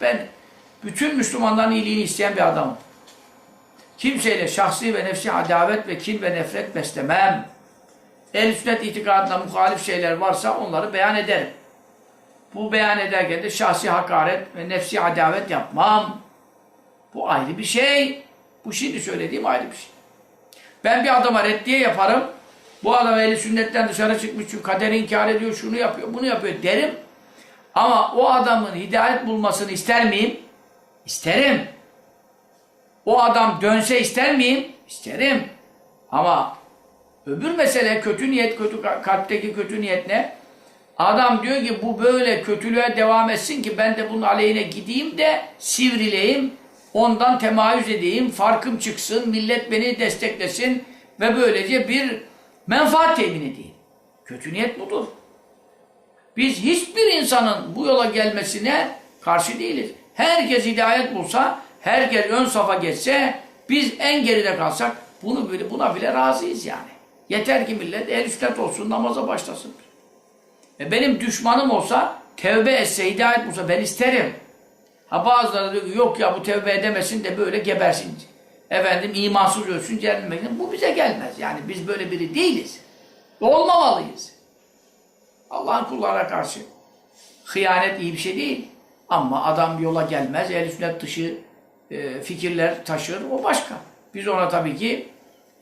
Ben bütün Müslümanların iyiliğini isteyen bir adamım. Kimseyle şahsi ve nefsi adavet ve kin ve nefret beslemem. El sünnet itikadına muhalif şeyler varsa onları beyan ederim. Bu beyan ederken de şahsi hakaret ve nefsi adavet yapmam. Bu ayrı bir şey. Bu şimdi söylediğim ayrı bir şey. Ben bir adama reddiye yaparım. Bu adam ehli sünnetten dışarı çıkmış çünkü kaderi inkar ediyor, şunu yapıyor, bunu yapıyor derim. Ama o adamın hidayet bulmasını ister miyim? İsterim. O adam dönse ister miyim? İsterim. Ama öbür mesele kötü niyet, kötü kalpteki kötü niyet ne? Adam diyor ki bu böyle kötülüğe devam etsin ki ben de bunun aleyhine gideyim de sivrileyim, ondan temayüz edeyim, farkım çıksın, millet beni desteklesin ve böylece bir menfaat temin edeyim. Kötü niyet budur. Biz hiçbir insanın bu yola gelmesine karşı değiliz. Herkes hidayet bulsa, herkes ön safa geçse, biz en geride kalsak bunu bile, buna bile razıyız yani. Yeter ki millet el sünnet olsun, namaza başlasın. E benim düşmanım olsa, tevbe etse, hidayet bulsa ben isterim. Ha bazıları diyor ki yok ya bu tevbe edemesin de böyle gebersin. Efendim imansız ölsün cehenneme. Bu bize gelmez. Yani biz böyle biri değiliz. Olmamalıyız. Allah'ın kullarına karşı. Hıyanet iyi bir şey değil. Ama adam yola gelmez. Ehl-i sünnet dışı e, fikirler taşır. O başka. Biz ona tabii ki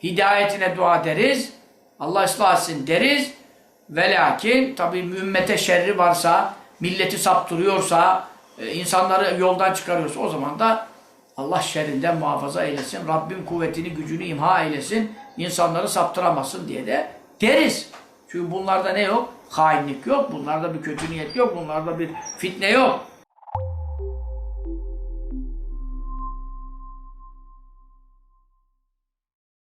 hidayetine dua deriz. Allah ıslah etsin deriz. Ve lakin tabii ümmete şerri varsa, milleti saptırıyorsa, e, insanları yoldan çıkarıyorsa o zaman da Allah şerrinden muhafaza eylesin. Rabbim kuvvetini, gücünü imha eylesin. insanları saptıramasın diye de deriz. Çünkü bunlarda ne yok? Hainlik yok. Bunlarda bir kötü niyet yok. Bunlarda bir fitne yok.